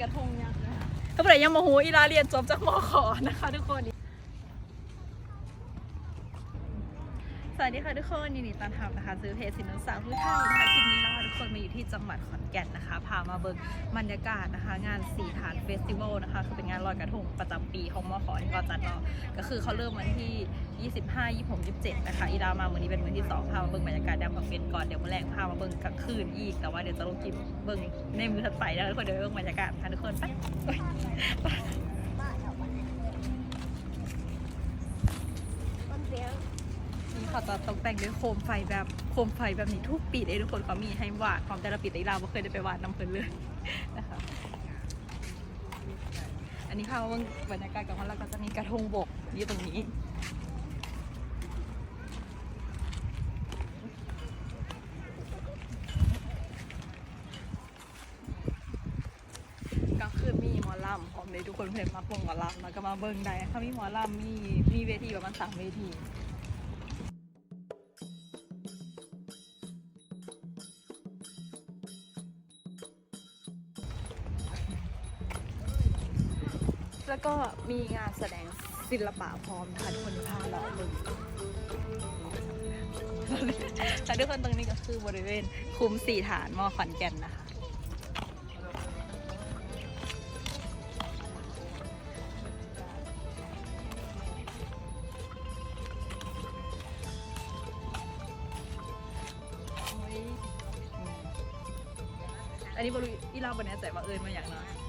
กระทงยักษ์นะคะถ้าเกิดยังโมโหอีลาเรียนจบจากมอขอนะคะทุกคน สวัสดีค่ะทุกคนยินดีต้อนรับนะคะ ซื้อเพจสินนสาวผู้ไทยนะคะคลิปนี้เราทุกคนมาอยู่ที่จังหวัดขอนแก่นนะคะ พามาเบิกบรรยากาศนะคะ งานสีฐานเฟสติวัลนะคะ คือเป็นงานลอยกระทงประจำปีของมอขอที่เขาจัดเนาะก็คือเขาเริ่มวันที่ 25 26 27 นะคะ อีดามาวันนี้เป็นวันที่ 2 พามาเบิกบรรยากาศยามกลางคืนก่อน เดี๋ยวมื้อแรงพามาเบิกกลางคืนอีก แต่ว่าเดี๋ยวจะลงคลิปเบิกในมือถัดไปนะทุกคนเดี๋ยวไปเบิกบรรยากาศค่ะทุกคนไปโอ๊ยไป นี่ เขาจะตกแต่งด้วยโคมไฟแบบโคมไฟแบบนี้ทุกปีเลยทุกคนเขามีให้วาดความแต่ละปีแต่เราไม่เคยได้ไปวาดน้ำเพลินเลยนะคะอันนี้ค่ะว่าบรรยากาศกับมันแล้วก็จะมีกระทงบกอยู่ตรงนี้ก็คือมีหมอลำพร้อมเลยทุกคนเพื่อนมาพวงหมอลำแล้วก็มาเบิ้งได้ค่ะมีหมอลำมีมีเวทีประมาณสามเวที แล้วก็มีงานแสดงศิลปะพร้อมนะคะทุกคนพาเราเบิ่งแต่ทุกคนตรงนี้ก็คือบริเวณคุ้มสี่ฐานมอขอนแก่นนะคะอันนี้บริอีลาบนแน่ใจว่าเอิญมาอย่างน้อย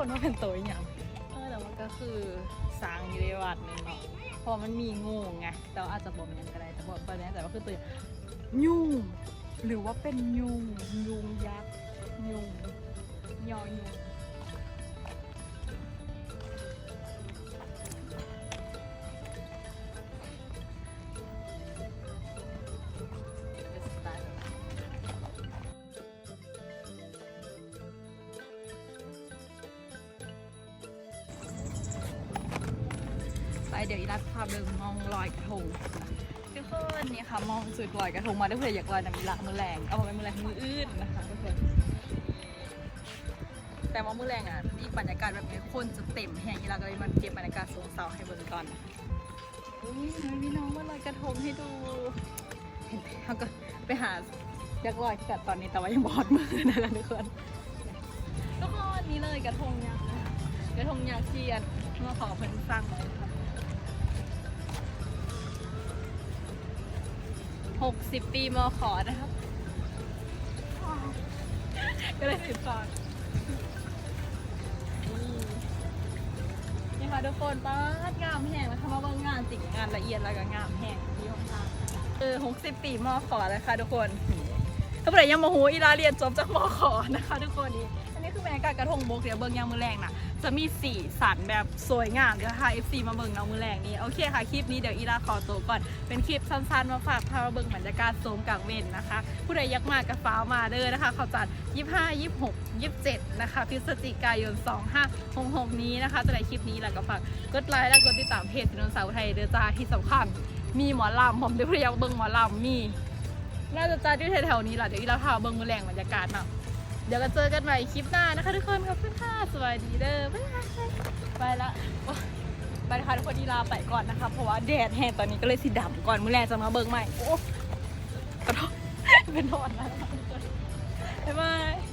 คนว่าเป็นตัวอย่างเออแต่มันก็คือสร้างอยู่ในวัดนึงเนาะเพราะมันมีงูไงแต่ว่าอาจจะบอกมันยังก็ได้แต่บอกไปแล้วแต่ว่าคือตัวย่างยุงหรือว่าเป็นยุงยุงยักษ์ยุงยอยุง เดี๋ยวอีรัดพาเดินมองลอยกระทงทุกคนนี่ค่ะมองสุดลอยกระทงมาด้วยเพื่ออยากลอยน้ำมีละมือแรงเอาไปมือแรงมืออื่นนะคะทุกคนแต่ว่ามือแรงอะอีบรรยากาศแบบนี้คนจะเต็มแห่งอีรัดก็เลยมันเก็บบรรยากาศสงเสาให้เบิ่งก่อนอุ้ยมันมีน้องมาลอยกระทงให้ดูเห็นไหมเขาก็ไปหาอยากลอยแต่ตอนนี้แต่ว่ายังบอดมือนะคะทุกคนทุกคนนี่เลยกระทงยักษ์กระทงยักษ์เทียนเมื่อขอเพิ่นสร้างไว้ค่ะ หกสิบปีมอขอนะครับ ก็เลยสิบก่อนนี่ค่ะทุกคนป้าดงามแห้งแล้วทำมาบิ่งงานจริงงานละเอียดแล้วก็งามแห้งที่ห้องทางเออหกสิบปีมอขอแล้วค่ะทุกคนถ้าเกิดยังโมโหอีลาเรียนจบจากมอขอนะคะ ทุกคนนี่อันนี้ คือบรรยากาศกระทงบกเดี๋ยวเบิ่งยามมือแรงนะจะมีสีสันแบบสวยงามเดี๋ยวค่ะ FC มาเบิ่งน้องมือแรงนี้โอเคค่ะ คลิปนี้เดี๋ยวอีลาขอตัวก่อน เป็นคลิปสั้นๆ มาฝากพาเบิ่งบรรยากาศโซมกลางเว้นนะคะ ผู้ใดอยักมากกับฟ้ามาเด้อนะคะ เขาจัด 25 26 27 นะคะพฤศจิกายน 2566 นี้นะคะจะได้คลิปนี้แล้วก็ฝากกดไลค์และกดติดตามเพจสินนสาวไทยเด้อจ้าที่สำคัญมีหมอลำผมเดี๋ยวผู้ใดอยากเบิ่งหมอลำมีน่าจะจัดอยู่แถวๆนี้แหละเดี๋ยวอีลาพาเบิ่งมือแรงบรรยากาศเนาะ เดี๋ยวก็เจอกันใหม่คลิปหน้านะคะทุกคนขอบคุณค่ะสวัสดีเด้อบ๊ายบายไปละไปนะคะทุกคนดีลาไปก่อนนะคะ เพราะว่าแดดแห้งตอนนี้ก็เลยสีดำก่อนมือแรกจะมาเบิกใหม่โอ้ขอโทษเป็นโทษนะคะทุกคนบ๊ายบาย